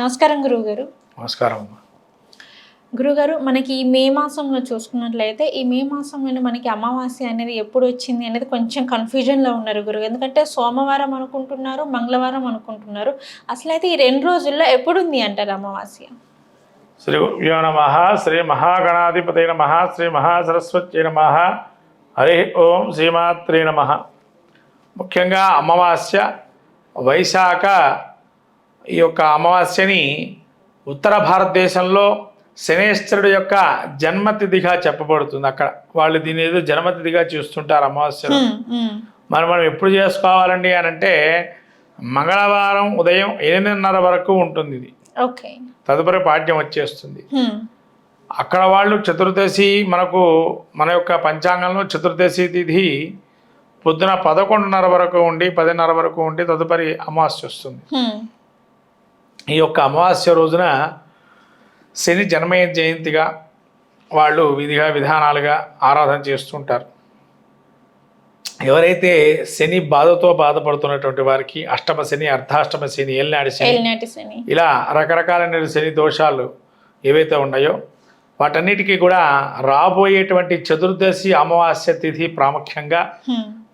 నమస్కారం గురువుగారు. నమస్కారం అమ్మా. గురుగారు మనకి ఈ మే మాసంలో చూసుకున్నట్లయితే ఈ మే మాసంలో మనకి అమావాస్య అనేది ఎప్పుడు వచ్చింది అనేది కొంచెం కన్ఫ్యూజన్లో ఉన్నారు గురువు ఎందుకంటే సోమవారం అనుకుంటున్నారు మంగళవారం అనుకుంటున్నారు. అసలు అయితే ఈ రెండు రోజుల్లో ఎప్పుడు ఉంది అంటారు అమావాస్య? శ్రీ గురుభ్యో నమ శ్రీ మహాగణాధిపతి నమ శ్రీ మహాసరస్వతి నమ హరి ఓం శ్రీమాత్రే నమ. ముఖ్యంగా అమావాస్య వైశాఖ ఈ యొక్క అమావాస్యని ఉత్తర భారతదేశంలో శనేశ్వరుడు యొక్క జన్మతిథిగా చెప్పబడుతుంది అక్కడ. వాళ్ళు దీని ఏదో జన్మతిథిగా చూస్తుంటారు అమావాస్యను. మరి మనం ఎప్పుడు చేసుకోవాలండి అని అంటే మంగళవారం ఉదయం ఎనిమిదిన్నర వరకు ఉంటుంది ఇది. ఓకే. తదుపరి పాఠ్యం వచ్చేస్తుంది. అక్కడ వాళ్ళు చతుర్దశి మనకు మన యొక్క పంచాంగంలో చతుర్దశి తిథి పొద్దున పదకొండున్నర వరకు ఉండి పదిన్నర వరకు ఉండి తదుపరి అమావాస్య వస్తుంది. ఈ యొక్క అమావాస్య రోజున శని జన్మయ జయంతిగా వాళ్ళు విధిగా విధానాలుగా ఆరాధన చేస్తుంటారు. ఎవరైతే శని బాధతో బాధపడుతున్నటువంటి వారికి అష్టమ శని అర్ధాష్టమ శని ఏలినాటి శని ఇలా రకరకాలైన శని దోషాలు ఏవైతే ఉన్నాయో వాటన్నిటికీ కూడా రాబోయేటువంటి చతుర్దశి అమావాస్య తిథి ప్రాముఖ్యంగా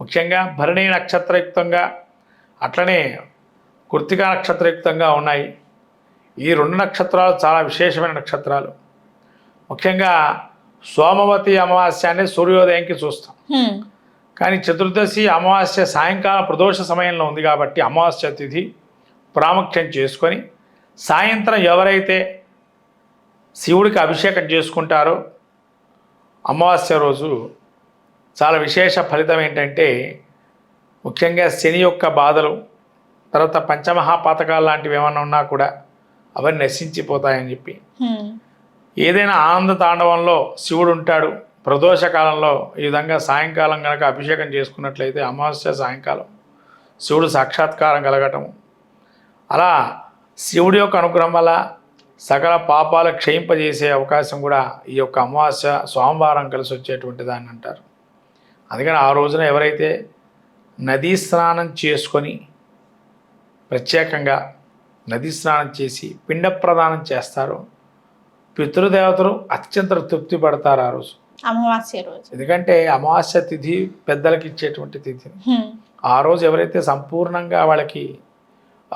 ముఖ్యంగా భరణి నక్షత్రయుక్తంగా అట్లనే కృతికా నక్షత్రయుక్తంగా ఉన్నాయి. ఈ రెండు నక్షత్రాలు చాలా విశేషమైన నక్షత్రాలు ముఖ్యంగా సోమవతి అమావాస్య అనేది సూర్యోదయంకి చూస్తాం. కానీ చతుర్దశి అమావాస్య సాయంకాల ప్రదోష సమయంలో ఉంది కాబట్టి అమావాస్య తిథి ప్రాముఖ్యం చేసుకొని సాయంత్రం ఎవరైతే శివుడికి అభిషేకం చేసుకుంటారో అమావాస్య రోజు చాలా విశేష ఫలితం ఏంటంటే ముఖ్యంగా శని యొక్క బాధలు తర్వాత పంచమహాపాతకాలు లాంటివి ఏమన్నా ఉన్నా కూడా అవన్నీ నశించిపోతాయని చెప్పి. ఏదైనా ఆనంద తాండవంలో శివుడు ఉంటాడు. ప్రదోష కాలంలో ఈ విధంగా సాయంకాలం కనుక అభిషేకం చేసుకున్నట్లయితే అమావాస్య సాయంకాలం శివుడు సాక్షాత్కారం కలగటం. అలా శివుడి యొక్క అనుగ్రహం వల్ల సకల పాపాలు క్షయింపజేసే అవకాశం కూడా ఈ యొక్క అమావాస్య సోమవారం కలిసి వచ్చేటువంటి దాన్ని అంటారు. అందుకని ఆ రోజున ఎవరైతే నదీ స్నానం చేసుకొని ప్రత్యేకంగా నదీ స్నానం చేసి పిండ ప్రదానం చేస్తారో. పితృదేవతలు అత్యంత తృప్తి పడతారు ఆ రోజు. అమావాస్య రోజు. ఎందుకంటే అమావాస్య తిథి పెద్దలకి ఇచ్చేటువంటి తిథి. ఆ రోజు ఎవరైతే సంపూర్ణంగా వాళ్ళకి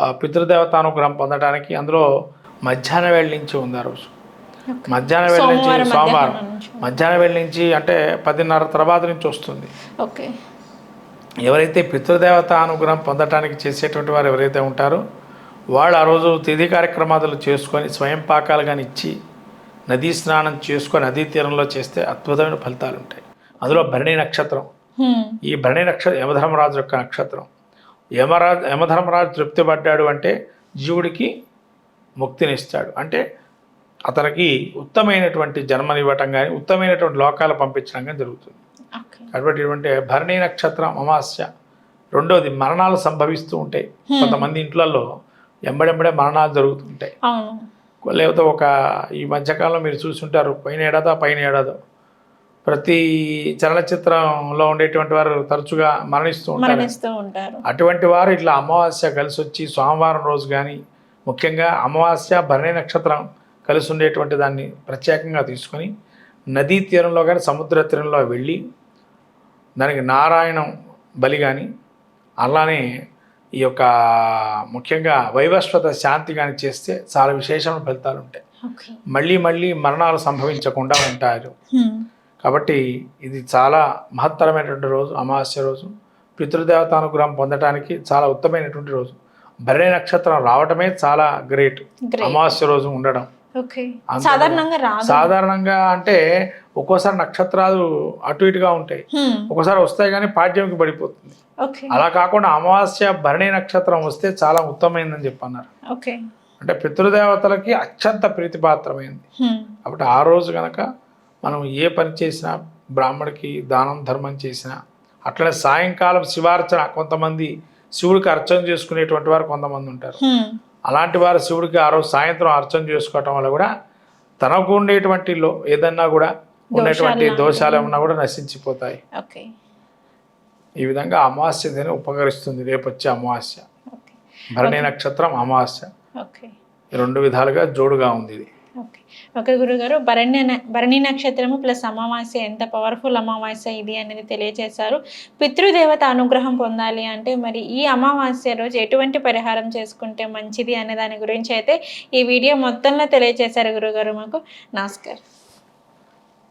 పితృదేవతానుగ్రహం పొందడానికి అందులో మధ్యాహ్నం వేళ నుంచి ఉంది ఆ రోజు. మధ్యాహ్నం వేళ నుంచి సోమవారం. మధ్యాహ్నం వేళ నుంచి అంటే పదిన్నర తర్వాత నుంచి వస్తుంది. ఓకే. ఎవరైతే పితృదేవత అనుగ్రహం పొందటానికి చేసేటువంటి వారు ఎవరైతే ఉంటారో వాళ్ళు ఆ రోజు తిథి కార్యక్రమాలు చేసుకొని స్వయం పాకాలు కానీ ఇచ్చి నదీ స్నానం చేసుకొని నదీ తీరంలో చేస్తే అద్భుతమైన ఫలితాలు ఉంటాయి. అందులో భరణి నక్షత్రం. ఈ భరణి నక్షత్రం యమధర్మరాజు యొక్క నక్షత్రం. యమరాజు యమధర్మరాజు తృప్తి పడ్డాడు అంటే జీవుడికి ముక్తినిస్తాడు. అంటే అతనికి ఉత్తమైనటువంటి జన్మనివ్వటం కానీ ఉత్తమైనటువంటి లోకాలు పంపించడం కానీ జరుగుతుంది. కాబట్టి ఇటువంటి భరణి నక్షత్రం అమావాస్య రెండోది మరణాలు సంభవిస్తూ ఉంటాయి. కొంతమంది ఇంట్లలో ఎంబడెంబడే మరణాలు జరుగుతుంటాయి. లేకపోతే ఒక ఈ మధ్యకాలంలో మీరు చూసుంటారు పైన ఏడాదో పైన ఏడాదో. ప్రతి చలనచిత్రంలో ఉండేటువంటి వారు తరచుగా మరణిస్తూ ఉంటారు. అటువంటి వారు ఇట్లా అమావాస్య కలిసి వచ్చి సోమవారం రోజు కానీ ముఖ్యంగా అమావాస్య భరణి నక్షత్రం కలిసి ఉండేటువంటి దాన్ని ప్రత్యేకంగా తీసుకొని నదీ తీరంలో కానీ సముద్ర తీరంలో వెళ్ళి దానికి నారాయణం బలి కానీ అలానే ఈ యొక్క ముఖ్యంగా వైవస్వత శాంతి కానీ చేస్తే చాలా విశేషమైన ఫలితాలు ఉంటాయి. మళ్ళీ మళ్ళీ మరణాలు సంభవించకుండా ఉంటారు. కాబట్టి ఇది చాలా మహత్తరమైనటువంటి రోజు అమావాస్య రోజు. పితృదేవతానుగ్రహం పొందడానికి చాలా ఉత్తమైనటువంటి రోజు. భరణి నక్షత్రం రావటమే చాలా గ్రేట్. అమావాస్య రోజు ఉండడం. సాధారణంగా అంటే ఒక్కోసారి నక్షత్రాలు అటు ఇటుగా ఉంటాయి. హ్మ్, ఒక్కోసారి వస్తాయి కానీ పాడ్యంకి పడిపోతుంది. అలా కాకుండా అమావాస్య భరణి నక్షత్రం వస్తే చాలా ఉత్తమైందని చెప్పన్నారు. ఓకే అంటే పితృదేవతలకి అత్యంత ప్రీతిపాత్రమైంది. హ్మ్, కాబట్టి ఆ రోజు కనుక మనం ఏ పని చేసినా బ్రాహ్మడికి దానం ధర్మం చేసినా అట్లనే సాయంకాలం శివార్చన కొంతమంది శివుడికి అర్చన చేసుకునేటువంటి వారు కొంతమంది ఉంటారు. హ్మ్, అలాంటి వారు శివుడికి ఆ రోజు సాయంత్రం అర్చన చేసుకోవటం వల్ల కూడా తనకు ఉండేటువంటి ఏదన్నా కూడా ఉన్నటువంటి దోషాలు ఏమన్నా కూడా నశించిపోతాయి. ఓకే. ఈ విధంగా అమావాస్య దినం ఉపకరిస్తుంది. రేపు వచ్చే అమావాస్య. భరణి నక్షత్రం అమావాస్య. రెండు విధాలుగా జోడుగా ఉంది ఇది. ఓకే. గురుగారు భరణి భరణి నక్షత్రము ప్లస్ అమావాస్య ఎంత పవర్ఫుల్ అమావాస్య ఇది అనేది తెలియజేశారు. పితృదేవత అనుగ్రహం పొందాలి అంటే మరి ఈ అమావాస్య రోజు ఎటువంటి పరిహారం చేసుకుంటే మంచిది అనే దాని గురించి అయితే ఈ వీడియో మొత్తంలో తెలియజేశారు గురుగారు మాకు. నమస్కారం.